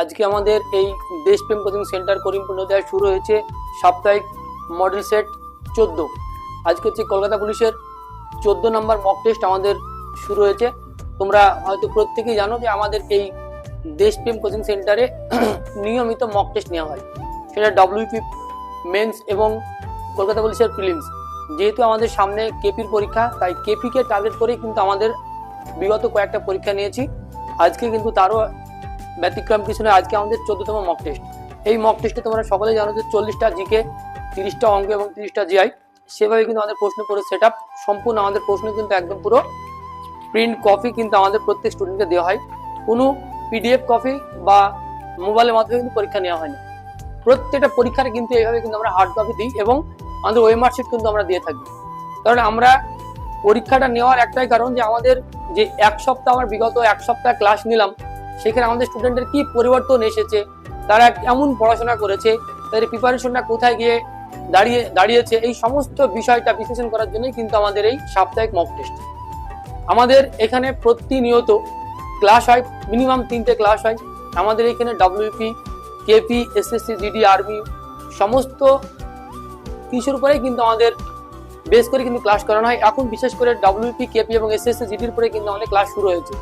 আজকে আমাদের এই দেশপ্রেম কোচিং সেন্টার করিমপুর নদিয়ায় শুরু হয়েছে সাপ্তাহিক মডেল সেট চোদ্দ। আজকে হচ্ছে কলকাতা পুলিশের চোদ্দ নম্বর মক টেস্ট আমাদের শুরু হয়েছে। তোমরা হয়তো প্রত্যেকেই জানো যে আমাদের এই দেশপ্রেম কোচিং সেন্টারে নিয়মিত মক টেস্ট নেওয়া হয়। সেটা ডব্লিউপি মেন্স এবং কলকাতা পুলিশের প্রিলিমস যেহেতু আমাদের সামনে কেপির পরীক্ষা, তাই কেপিকে টার্গেট করেই কিন্তু আমাদের বিগত কয়েকটা পরীক্ষা নিয়েছি। আজকে কিন্তু তারও ব্যতিক্রম কিছু নয়, আজকে আমাদের চোদ্দতম মক টেস্ট এই মক টেস্টে তোমরা সকলে জানো যে চল্লিশটা জিকে তিরিশটা অঙ্ক এবং তিরিশটা জিআই সেভাবে কিন্তু আমাদের প্রশ্ন পুরো সেট সম্পূর্ণ আমাদের প্রশ্ন কিন্তু একদম পুরো প্রিন্ট কপি কিন্তু আমাদের প্রত্যেক স্টুডেন্টকে দেওয়া হয়। কোনো পিডিএফ কপি বা মোবাইলের মাধ্যমে কিন্তু পরীক্ষা নেওয়া হয় না প্রত্যেকটা পরীক্ষার কিন্তু এইভাবে কিন্তু আমরা হার্ড কপি দিই এবং আমাদের ওয়েমার শিট কিন্তু আমরা দিয়ে থাকি। কারণ আমরা পরীক্ষাটা নেওয়ার একটাই কারণ যে আমাদের যে এক সপ্তাহ, আমরা বিগত এক সপ্তাহ ক্লাস নিলাম সেখানে আমাদের স্টুডেন্টের কি পরিবর্তন এসেছে? তারা কেমন পড়াশোনা করেছে? তাদের প্রিপারেশনটা কোথায় গিয়ে দাঁড়িয়ে, দাঁড়িয়েছে? এই সমস্ত বিষয়টা বিশ্লেষণ করার জন্যই কিন্তু আমাদের এই সাপ্তাহিক মক টেস্ট আমাদের এখানে প্রতিনিয়ত ক্লাস হয় মিনিমাম তিনটে ক্লাস হয়। আমাদের এখানে WP KP SSC GD army সমস্ত কিছুর উপরেই কিন্তু আমাদের বেশ করে কিন্তু ক্লাস করানো হয়। এখন বিশেষ করে ডাব্লিউপি কেপি এবং এসএসসি জিডির উপরে কিন্তু আমাদের ক্লাস শুরু হয়েছে।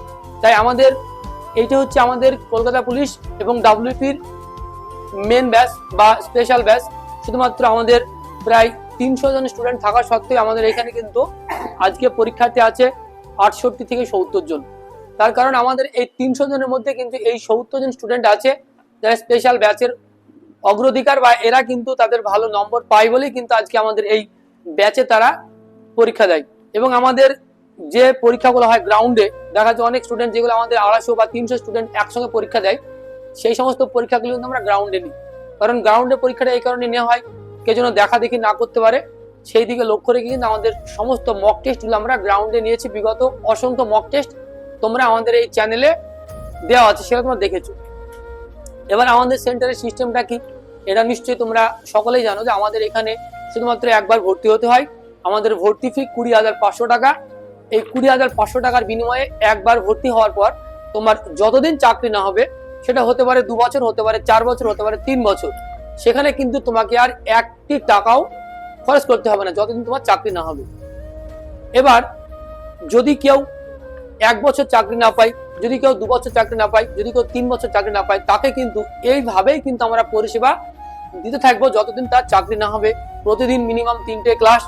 তাই আমাদের এইটা হচ্ছে আমাদের কলকাতা পুলিশ এবং ডাব্লিউপির মেন ব্যাচ বা স্পেশাল ব্যাচ শুধুমাত্র আমাদের প্রায় তিনশো জন স্টুডেন্ট থাকা সত্ত্বেও আমাদের এখানে কিন্তু আজকে পরীক্ষার্থী আছে আটষট্টি থেকে সত্তর জন। তার কারণ আমাদের এই তিনশো জনের মধ্যে কিন্তু এই সত্তর জন স্টুডেন্ট আছে যারা স্পেশাল ব্যাচের অগ্রাধিকার বা এরা কিন্তু তাদের ভালো নম্বর পায় বলেই কিন্তু আজকে আমাদের এই ব্যাচে তারা পরীক্ষা দেয়। এবং আমাদের যে পরীক্ষাগুলো হয় গ্রাউন্ডে দেখা যাচ্ছে অনেক স্টুডেন্ট যেগুলো আমাদের আড়াইশো বা তিনশো স্টুডেন্ট একসঙ্গে পরীক্ষা দেয়, সেই সমস্ত পরীক্ষাগুলো কিন্তু আমরা গ্রাউন্ডে নিই। কারণ গ্রাউন্ডে পরীক্ষাটা এই কারণে নেওয়া হয় কেউ যেন দেখা দেখি না করতে পারে, সেই দিকে লক্ষ্য রেখে কিন্তু আমাদের সমস্ত মক টেস্টগুলো আমরা গ্রাউন্ডে নিয়েছি। বিগত অসংখ্য মক টেস্ট তোমরা আমাদের এই চ্যানেলে দেওয়া আছে সেটা তোমরা দেখেছ। এবার আমাদের সেন্টারের সিস্টেমটা কি? এটা নিশ্চয়ই তোমরা সকলেই জানো যে আমাদের এখানে শুধুমাত্র একবার ভর্তি হতে হয়। আমাদের ভর্তি ফি কুড়ি হাজার পাঁচশো টাকা এই কুড়ি হাজার পাঁচশো টাকার বিনিময়ে একবার ভর্তি হওয়ার পর তোমার যতদিন চাকরি না হবে, সেটা হতে পারে দু বছর, হতে পারে চার বছর, হতে পারে তিন বছর, সেখানে কিন্তু তোমাকে আর একটি টাকাও খরচ করতে হবে না, যতদিন তোমার চাকরি না হবে। এবার যদি কেউ এক বছর চাকরি না পায়, যদি কেউ দু বছর চাকরি না পায়, যদি কেউ তিন বছর চাকরি না পায়, তাকে কিন্তু এইভাবেই কিন্তু আমরা পরিষেবা দিতে থাকব, যতদিন তার চাকরি না হবে, প্রতিদিন মিনিমাম তিনটে ক্লাস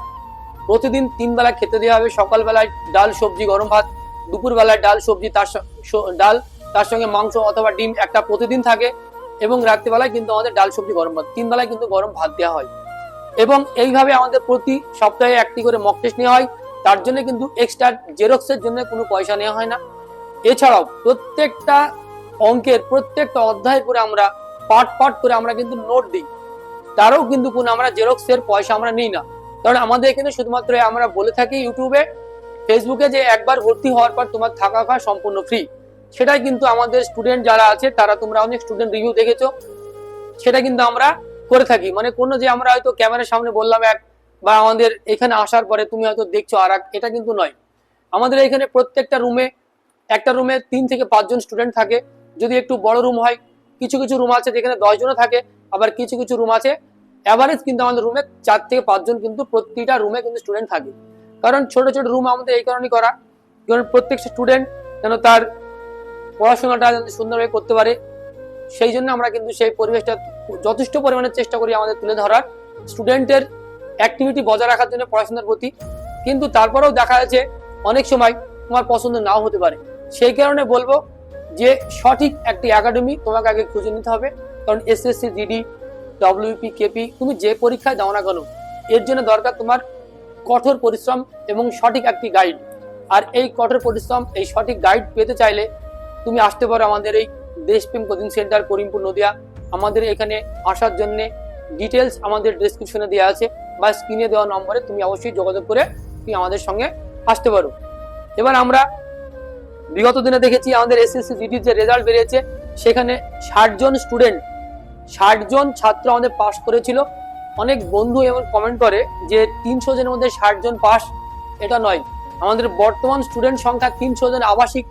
প্রতিদিন তিন বেলা খেতে দেওয়া হবে। সকালবেলায় ডাল, সবজি, গরম ভাত, দুপুরবেলায় ডাল, সবজি, তার ডাল, তার সঙ্গে মাংস অথবা ডিম একটা প্রতিদিন থাকে এবং রাত্রিবেলায় কিন্তু আমাদের ডাল, সবজি, গরম ভাত। তিন বেলায় কিন্তু গরম ভাত দেওয়া হয়। এবং এইভাবে আমাদের প্রতি সপ্তাহে একটি করে মক টেস্ট নেওয়া হয়। তার জন্য কিন্তু এক্সট্রা জেরক্সের জন্য কোনো পয়সা নেওয়া হয় না। এছাড়াও প্রত্যেকটা অঙ্কের, প্রত্যেকটা অধ্যায় করে আমরা পার্ট পার্ট করে আমরা কিন্তু নোট দিই। তারও কিন্তু কোনো আমরা জেরক্সের পয়সা আমরা নিই না। কারণ আমাদের এখানে শুধুমাত্র আমরা বলে থাকি ইউটিউবে, ফেসবুকে যে একবার ভর্তি হওয়ার পর তোমার থাকা খাওয়া সম্পূর্ণ ফ্রি সেটাই কিন্তু আমাদের স্টুডেন্ট যারা আছে, তারা তোমরা অনেক স্টুডেন্ট রিভিউ দেখেছ। সেটা কিন্তু আমরা করে থাকি। মানে কোনো যে আমরা হয়তো ক্যামেরার সামনে বললাম এক, বা আমাদের এখানে আসার পরে তুমি হয়তো দেখছ আর এটা কিন্তু নয়। আমাদের এখানে প্রত্যেকটা রুমে একটা রুমে তিন থেকে পাঁচজন স্টুডেন্ট থাকে। যদি একটু বড় রুম হয়, কিছু কিছু রুম আছে যেখানে দশজনও থাকে, আবার কিছু কিছু রুম আছে অ্যাভারেজ কিন্তু আমাদের রুমে চার থেকে পাঁচজন কিন্তু প্রতিটা রুমে কিন্তু স্টুডেন্ট থাকে। কারণ ছোট ছোট রুম আমাদের এই কারণেই করা। কারণ প্রত্যেকটা স্টুডেন্ট যেন তার পড়াশোনাটা যাতে সুন্দরভাবে করতে পারে। সেই জন্য আমরা কিন্তু সেই পরিবেশটা যথেষ্ট পরিমাণে চেষ্টা করি আমাদের তুলে ধরার। স্টুডেন্টের অ্যাক্টিভিটি বজায় রাখার জন্য পড়াশোনার প্রতি। কিন্তু তারপরেও দেখা যাচ্ছে অনেক সময় তোমার পছন্দ নাও হতে পারে। সেই কারণে বলব যে সঠিক একটি একাডেমি তোমাকে আগে খুঁজে নিতে হবে। কারণ এসএসসি জিডি ডব্লিউপি কেপি তুমি যে পরীক্ষায় দাও না কেন? এর জন্য দরকার তোমার কঠোর পরিশ্রম এবং সঠিক একটি গাইড আর এই কঠোর পরিশ্রম, এই সঠিক গাইড পেতে চাইলে তুমি আসতে পারো আমাদের এই দেশপ্রেম কোচিং সেন্টার, করিমপুর, নদিয়া। আমাদের এখানে আসার জন্য ডিটেলস আমাদের ডেসক্রিপশনে দেওয়া আছে বা স্ক্রিনে দেওয়া নম্বরে তুমি অবশ্যই যোগাযোগ করে তুমি আমাদের সঙ্গে আসতে পারো। এবার আমরা বিগত দিনে দেখেছি আমাদের এসএসসি জিডির যে রেজাল্ট বেরিয়েছে, সেখানে ষাট জন স্টুডেন্ট ষাট জন ছাত্র আমাদের পাশ করেছিল। অনেক বন্ধু এমন কমেন্ট করে যে, তিনশো জনের মধ্যে ষাট জন পাস এটা নয়। আমাদের বর্তমান স্টুডেন্ট সংখ্যা তিনশো জন আবাসিক।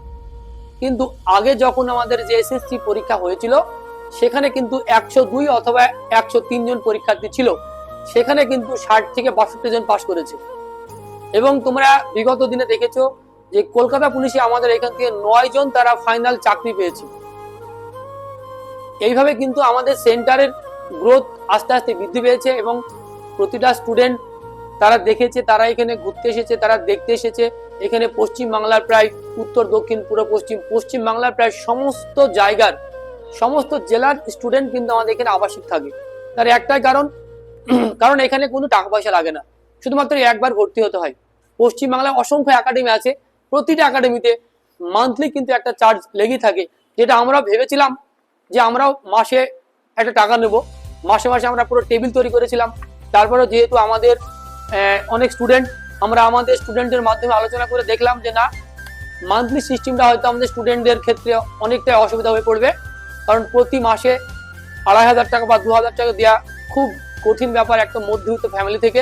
কিন্তু আগে যখন আমাদের যে এসএসসি পরীক্ষা হয়েছিল, সেখানে কিন্তু একশো দুই অথবা একশো তিন জন পরীক্ষার্থী ছিল। সেখানে কিন্তু ষাট থেকে বাষট্টি জন পাশ করেছে। এবং তোমরা বিগত দিনে দেখেছ যে, কলকাতা পুলিশে আমাদের এখান থেকে নয় জন তারা ফাইনাল চাকরি পেয়েছে। এইভাবে কিন্তু আমাদের সেন্টারের গ্রোথ আস্তে আস্তে বৃদ্ধি পেয়েছে এবং প্রতিটা স্টুডেন্ট তারা দেখেছে, তারা এখানে ঘুরতে এসেছে, তারা দেখতে এসেছে। এখানে পশ্চিম বাংলার প্রায় উত্তর, দক্ষিণ, পূর্ব, পশ্চিম পশ্চিম বাংলার প্রায় সমস্ত জায়গার, সমস্ত জেলার স্টুডেন্ট কিন্তু আমাদের এখানে আবাসিক থাকে। তার একটাই কারণ কারণ এখানে কোনো টাকা পয়সা লাগে না। শুধুমাত্র একবার ভর্তি হতে হয়। পশ্চিম বাংলায় অসংখ্য একাডেমি আছে। প্রতিটা একাডেমিতে মান্থলি কিন্তু একটা চার্জ লেগেই থাকে, যেটা আমরা ভেবেছিলাম যে আমরাও মাসে একটা টাকা নেব। মাসে মাসে আমরা পুরো টেবিল তৈরি করেছিলাম। তারপরে যেহেতু আমাদের অনেক স্টুডেন্ট, আমরা আমাদের স্টুডেন্টের মাধ্যমে আলোচনা করে দেখলাম যে না, মান্থলি সিস্টেমটা হয়তো আমাদের স্টুডেন্টদের ক্ষেত্রে অনেকটাই অসুবিধা হয়ে পড়বে। কারণ প্রতি মাসে আড়াই হাজার টাকা বা দু হাজার টাকা দেওয়া খুব কঠিন ব্যাপার একটা মধ্যবিত্ত ফ্যামিলি থেকে।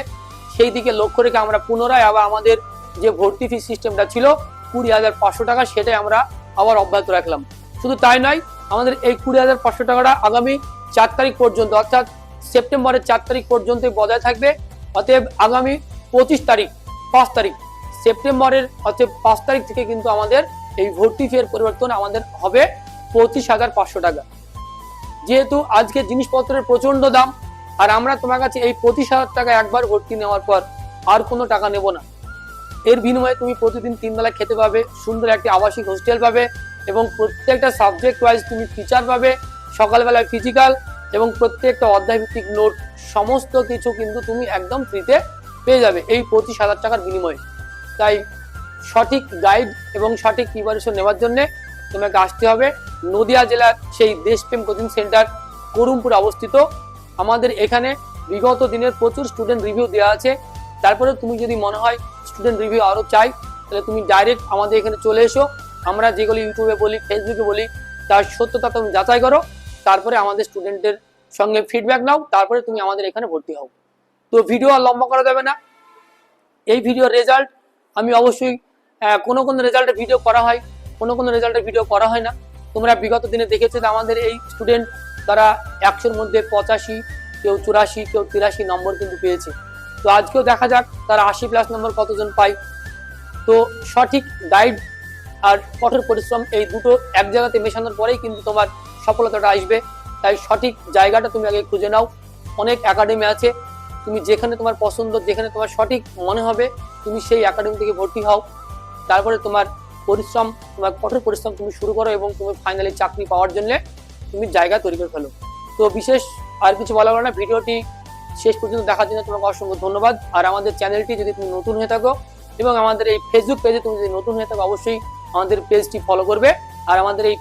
সেই দিকে লক্ষ্য রেখে আমরা পুনরায় আবার আমাদের যে ভর্তি ফি সিস্টেমটা ছিল কুড়ি হাজার পাঁচশো টাকা, সেটাই আমরা আবার অব্যাহত রাখলাম। শুধু তাই নয় আমাদের এই কুড়ি হাজার পাঁচশো টাকাটা আগামী চার তারিখ পর্যন্ত, অর্থাৎ সেপ্টেম্বরের চার তারিখ পর্যন্ত বজায় থাকবে। অতএব আগামী পঁচিশ তারিখ, পাঁচ তারিখ, সেপ্টেম্বরের, অতএব পাঁচ তারিখ থেকে কিন্তু আমাদের এই ভর্তি ফি পরিবর্তন আমাদের হবে পঁচিশ হাজার পাঁচশো টাকা। যেহেতু আজকে জিনিসপত্রের প্রচণ্ড দাম, আর আমরা তোমার কাছে এই পঁচিশ হাজার টাকা একবার ভর্তি নেওয়ার পর আর কোনো টাকা নেব না। এর বিনিময়ে তুমি প্রতিদিন তিন বেলা খেতে পাবে, সুন্দর একটি আবাসিক হোস্টেল পাবে এবং প্রত্যেকটা সাবজেক্ট ওয়াইজ তুমি টিচার পাবে, সকালবেলায় ফিজিক্যাল এবং প্রত্যেকটা অধ্যায়ভিত্তিক নোট সমস্ত কিছু কিন্তু তুমি একদম ফ্রিতে পেয়ে যাবে এই পঁচিশ হাজার টাকার বিনিময়ে। তাই সঠিক গাইড এবং সঠিক প্রিপারেশন নেওয়ার জন্য তোমাকে আসতে হবে। নদিয়া জেলার সেই দেশপ্রেম কোচিং সেন্টার করুমপুর অবস্থিত। আমাদের এখানে বিগত দিনের প্রচুর স্টুডেন্ট রিভিউ দেওয়া আছে। তারপরে তুমি যদি মনে হয় স্টুডেন্ট রিভিউ আরও চাই, তাহলে তুমি ডাইরেক্ট আমাদের এখানে চলে এসো। আমরা যেগুলো ইউটিউবে বলি ফেসবুকে বলি, তার সত্যতা তুমি যাচাই করো, তারপরে আমাদের স্টুডেন্টের সঙ্গে ফিডব্যাক নাও, তারপরে তুমি আমাদের এখানে ভর্তি হও। তো ভিডিও আর লম্বা করা যাবে না। এই ভিডিওর রেজাল্ট আমি অবশ্যই কোনো কোনো রেজাল্টের ভিডিও করা হয়, কোনো কোনো রেজাল্টের ভিডিও করা হয় না। তোমরা বিগত দিনে দেখেছ যে আমাদের এই স্টুডেন্ট তারা একশোর মধ্যে পঁচাশি, কেউ চুরাশি, কেউ তিরাশি নম্বর কিন্তু পেয়েছে। তো আজকেও দেখা যাক তারা আশি প্লাস নম্বর কতজন পায়। তো সঠিক গাইড আর কঠোর পরিশ্রম, এই দুটো এক জায়গাতে মেশানোর পরেই কিন্তু তোমার সফলতাটা আসবে। তাই সঠিক জায়গাটা তুমি আগে খুঁজে নাও। অনেক একাডেমি আছে, তুমি যেখানে তোমার পছন্দ, যেখানে তোমার সঠিক মনে হবে, তুমি সেই একাডেমি থেকে ভর্তি হও। তারপরে তোমার পরিশ্রম, তোমার কঠোর পরিশ্রম তুমি শুরু করো এবং তুমি ফাইনালি চাকরি পাওয়ার জন্য তুমি জায়গা তৈরি করে ফেলো। তো বিশেষ আর কিছু বলা হলো না, ভিডিওটি শেষ পর্যন্ত দেখার জন্য তোমাকে অসংখ্য ধন্যবাদ। আর আমাদের চ্যানেলটি যদি তুমি নতুন হয়ে থাকো এবং আমাদের এই ফেসবুক পেজে তুমি যদি নতুন হয়ে থাকো, অবশ্যই আমাদের পেজটি ফলো করবে আর আমাদের এই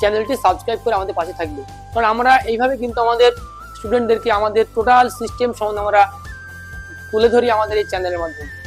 চ্যানেলটি সাবস্ক্রাইব করে আমাদের পাশে থাকবে। কারণ আমরা এইভাবে কিন্তু আমাদের স্টুডেন্টদেরকে আমাদের টোটাল সিস্টেম সম্বন্ধে আমরা তুলে ধরি আমাদের এই চ্যানেলের মাধ্যমে।